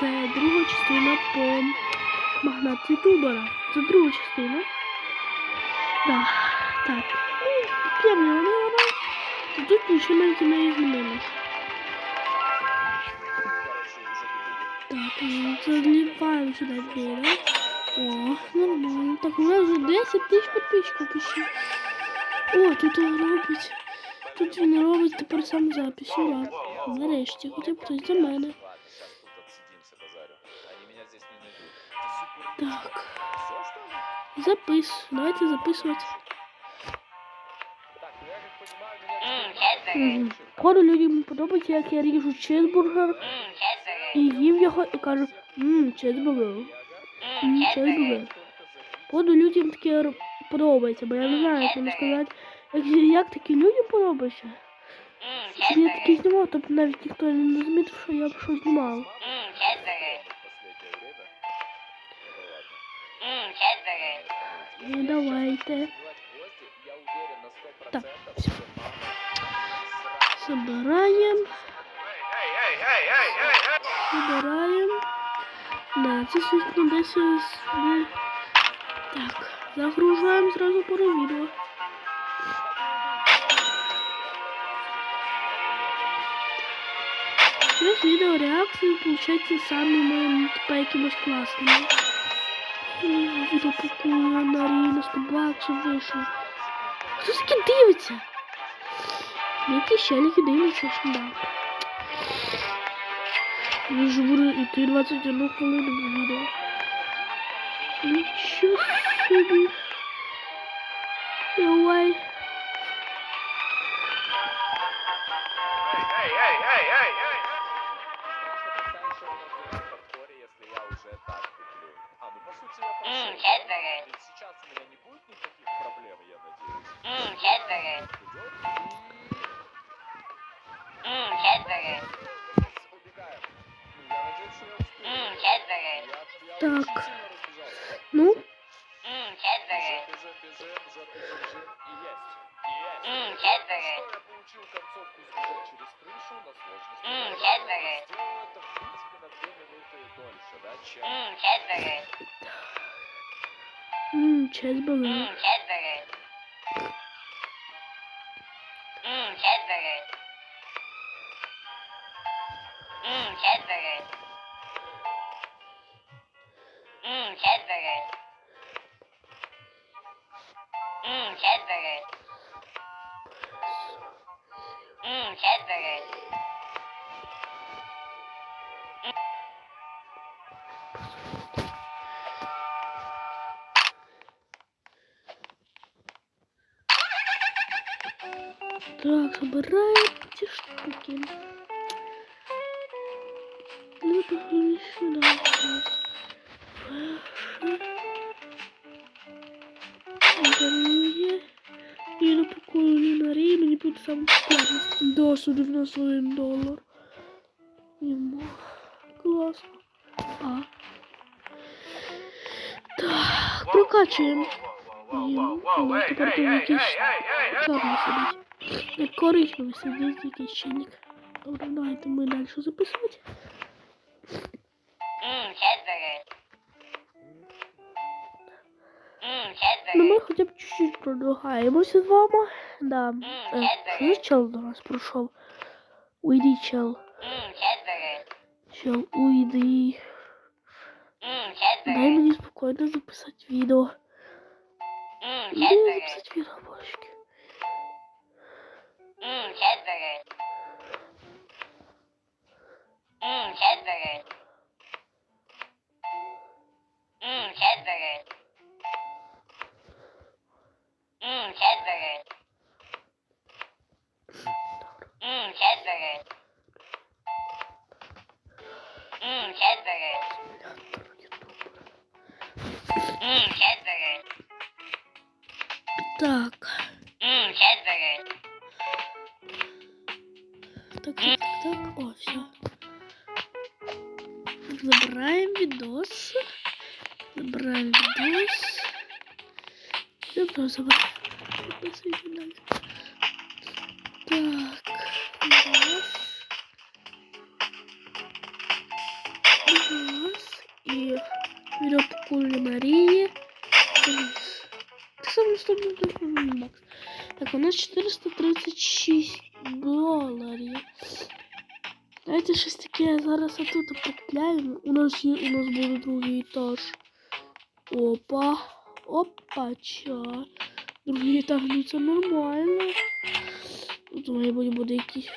це друга частина по магнат ютубера. Це друга частина. Да. Так. П'ємо вона. Тут нічого не змінилось. Так, і заливаємо сюди біля. О, нормально. Так, у нас вже 10 тисяч підписчиків пішли. О, тут робить. Тут він робить тепер сам запис. Ура. Нарешті, хоча б хтось за мене. Так. Запис. Давайте записувати. Мгм. Походу людям подобається, як я ріжу чизбургер і їм його і кажу, ммм, чизбургер. Ммм, чизбургер. Походу людям таке р- подобається, бо я не знаю, як вам сказати. Як, як такі людям подобається? Щоб я такі знімав, тобто навіть ніхто не замітив, що я щось знімав. І давайте. Так. Собираем. Собираем. Да, це звісно десь сюди. Так, загружаємо зразу пару відео. Сейчас відео реакції получается самими типа якимось класними. Відео популярна на 100 баксів вийшло. Хто таки дивиться? Які щелики дивляться, да. Я ж буду йти 21 хвилину в відео. Нічого собі. Давай. М, Хедбери. Сейчас у меня не будет никаких проблем, я надеюсь. М, Хедбери. М, Хедбери. Убегаем. Ну, я надеюсь, что я успею. М, Хедбери. Я, я Так. И есть. М, Хедбери. Что я получил концовку сбежать через крышу на сложности. М, собираем эти штуки. Ну, пошли сюда. Дорогі. І напакую на рій, мені буде сам складно. До 191 долар. Йому. Класно. А. Так, прокачуємо. Йому. О, тепер тут якийсь чорний сидить. Як коричневий сидить якийсь чинник. Добре, давайте ми далі записувати. Ну, ми хоча б чуть-чуть продвигаємося з вами. Да. М, Е, Що чел до нас пройшов? Уйди, чел. Чел, уйди. Дай мені спокійно записати відео. Дай записати відео, М, Хедбери. М, Хедбери. М, Хедбери. М, Хедбери. М, Хедбери. М, Хедбери. Так. М, Хедбери. Так, так, так, так. О, все. Забираем видос. Забираем видос. Видос забираем. Записывайте дальше. Так. Раз. Два. Кулінарії. Так само 100 Макс. Так, у нас 436 Давайте щось таке зараз отут покупляємо. У нас є, у нас буде другий етаж. Опа. Опача. Другий етаж, ну це нормально. Тут має бути буде якийсь.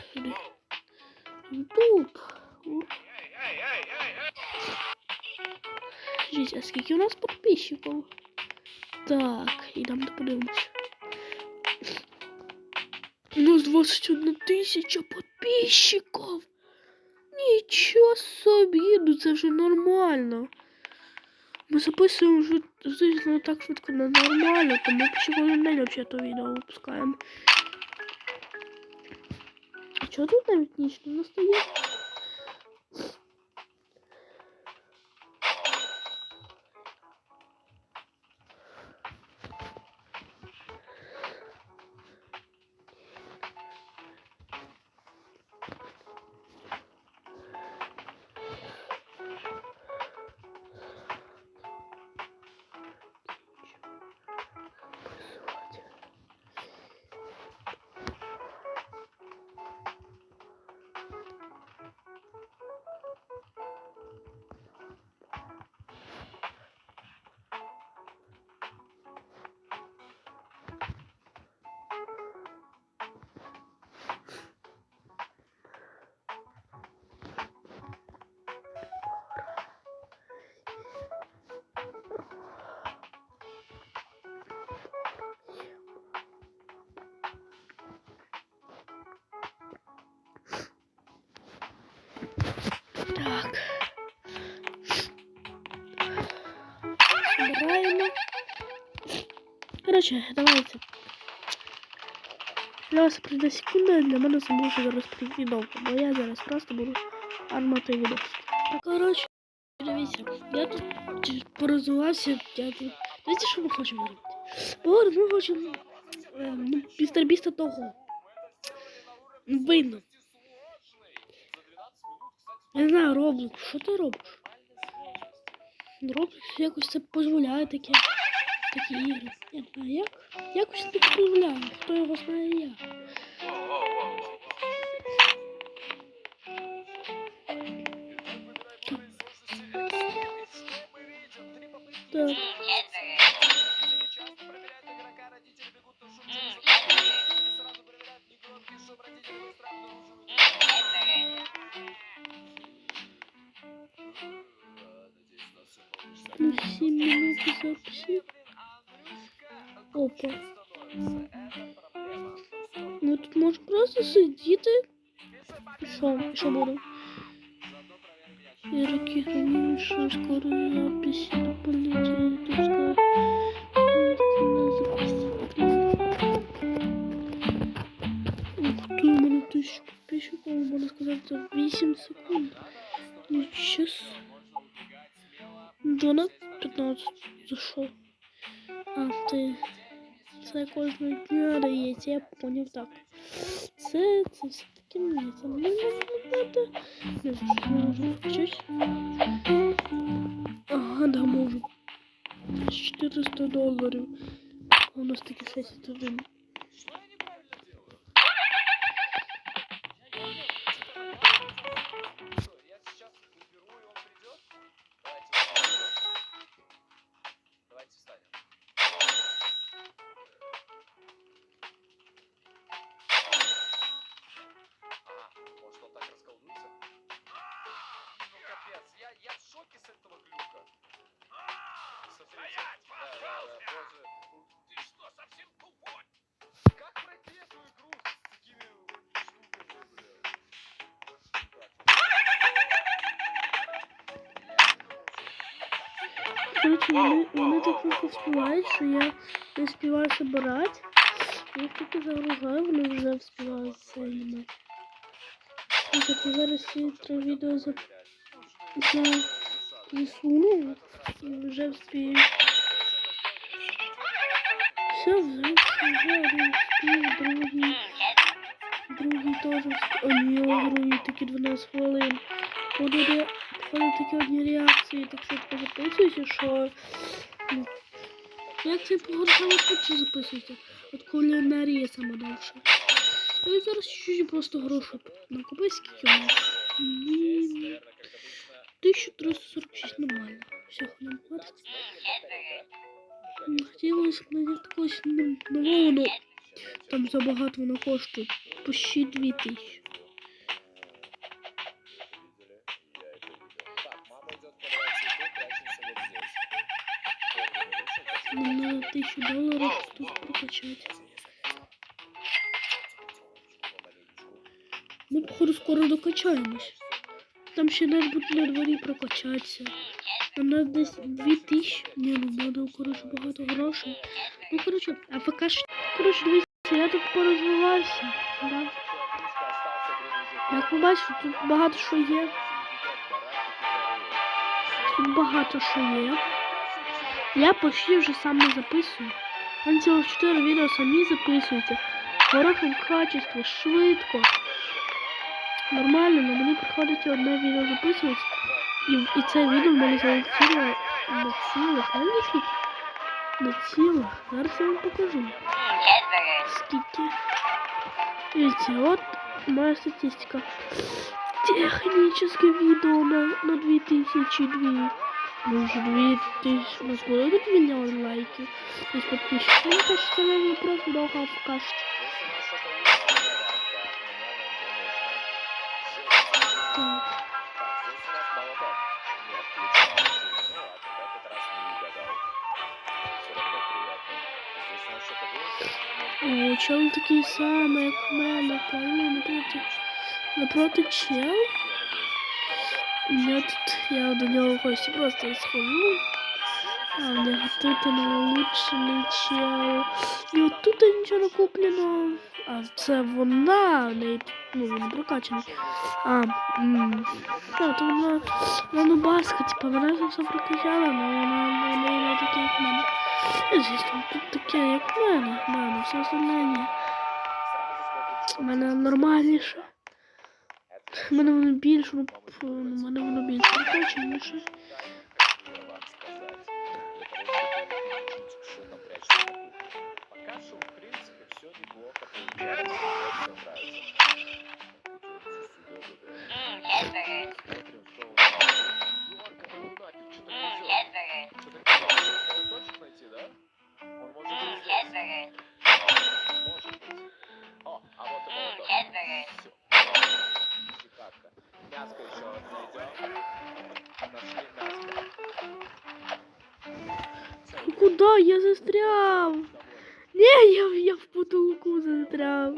Оп. Скажіть, а скільки у нас підписчиків? Так, ідемо подивимось. У нас 21 тисяча підписчиків. Нічого собі, ну це вже нормально. Ми записуємо вже звісно так швидко на нормально, тому ще кожен день взагалі то відео випускаємо. А чого тут навіть нічого не настає? Собираємо. Коротше, давайте. Для вас прийде секунда, для мене це може зараз прийти довго, бо я зараз просто буду армати відос. Так, коротше, дивіться, я тут порозвивався, я тут... Знаєте, що ми хочемо робити? Бо ми хочемо е, ну, після біста того. Видно. Я не знаю, Роблокс, що ти робиш? Роблокс якось це дозволяє таке. Такі ігри. Я знаю, як? Якось це дозволяє, хто його знає я. Ну, 7 минут записи. Опа. Ну тут можна просто сидіти. І що? І що буде? Ірики раніше скоро записи дополнительные точка. Ух ти, у мене тисячу підписчиків, можна сказати, за 8 секунд. Ну, час. 12, 15, за? А, ти... Це кожного дня дається, я поняв так. Це, це все-таки не це не надо. Не можу включити. Ага, да, можу. 400 доларів. У нас таки 61. Короче, вони, вони так просто співають, що я не співаю собирати. Я тільки загружаю, вони вже знімати. Ну, так, я зараз ці три відео за... за... засуну і вже вспію. Все, вже, вже один другий, другий теж вспів. О, ні, другий такі 12 хвилин. Виходять такі одні реакції, так швидко записуються, що ну, реакції погоди саме швидше записуються. От кулінарія саме довше. Ну і зараз чуть-чуть просто грошей накопи, скільки у нас? Блін, Наверное, как обычно. 1346, нормально. Все, нам хватить. М, Хотілося б найти якогось нового, ну там забагато воно коштує. Почти 2000. Надо 1000 долларов тут прокачать. Ми, походу, скоро докачаємось. Там ще треба буде на дворі прокачатися. Нам надо десь 2000. Ні, ну треба, коротше, багато грошей. Ну, коротше, а поки що... Коротше, дивіться, я тут порозвивався. Да. Як ви бачите, тут багато що є. Тут багато що є. Я почти вже сам не записую. Там цілих 4 відео самі записуються. В хорошому качестві, швидко. Нормально, але мені приходиться одне відео записувати. І, і це відео в мене залетіло на цілих, знаєте скільки? На цілих. Зараз я вам покажу. Скільки. Дивіться, от моя статистика. Техническое видео на, на 2002. Ну, уже 2000. У нас было тут миллион лайков. То есть подписчиков. Мне кажется, наверное, просто долго покажет. Так. О, чел такий самий, як в мене, правильно? Напроти. Я до в гості просто схожу. А в нього тут улучшений чел. І от тут нічого не куплено. А це вона, в неї, ну, вона прокачана. А, м, а, то вона, вона нубаска, типа, вона це все прокачала, але вона, вона не таке, як мене. І, звісно, тут таке, як мене, мене, все остальне ні. У мене нормальніше. У мене воно більше, ну, мене воно більше я застряв? Не, я, я в потолку застряв.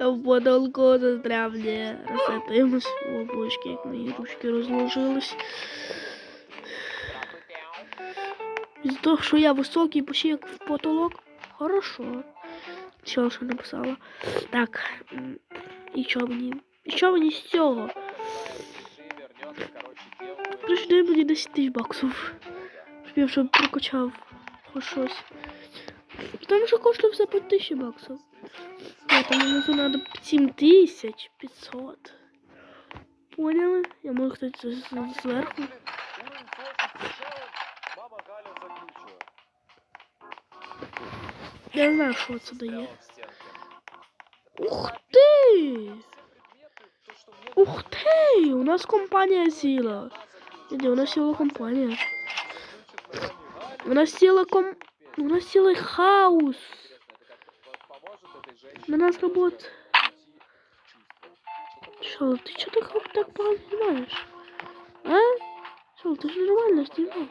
Я в потолку застряв, не. Розсетимось. О, бочки, як мої ручки розложились. З того, що я високий, почти як в потолок. Хорошо. Що написала? Так. І що мені? І що мені з цього? Дай мені 10 тисяч баксів. Щоб я вже прокачав хоч щось. Там вже коштує все по 1000 баксів. Ні, там внизу надо 7500. Поняли? Я можу, кстати, з- з- зверху. Уровень сложности пошел. Мама Галя заглючила. Я не знаю, що це дає. Стояла в стенке. Ух ти! Все предметы, то, что мне Ух ти! У нас компанія сіла. Іди, у нас сіла компанія. У нас сіла ком... У нас цілий хаос. На нас работа. прийти в чувство? Что-то Шо, так, так знімаєш? А? Шо, ти ж нормально? Что делать?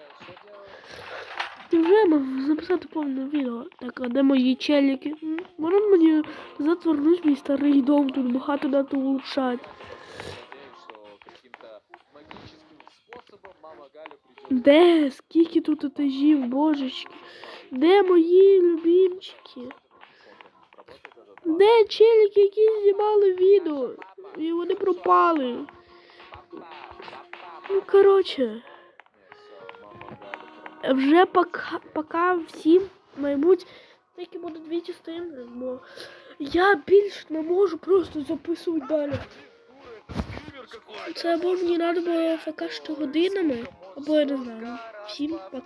Ти вже мав записати відео. Так, а де мої челіки? Можна мені затвернуть мій старий дом, тут багато надо улучшати. Де? Скільки тут етажів, божечки? Де мої любімчики? Де челіки, які знімали відео? І вони пропали. Ну, коротше. Вже пока, пока всім, мабуть, такі будуть дві частини, бо я більше не можу просто записувати далі. Це або мені треба ФК ще годинами, або я не знаю. Всім пока.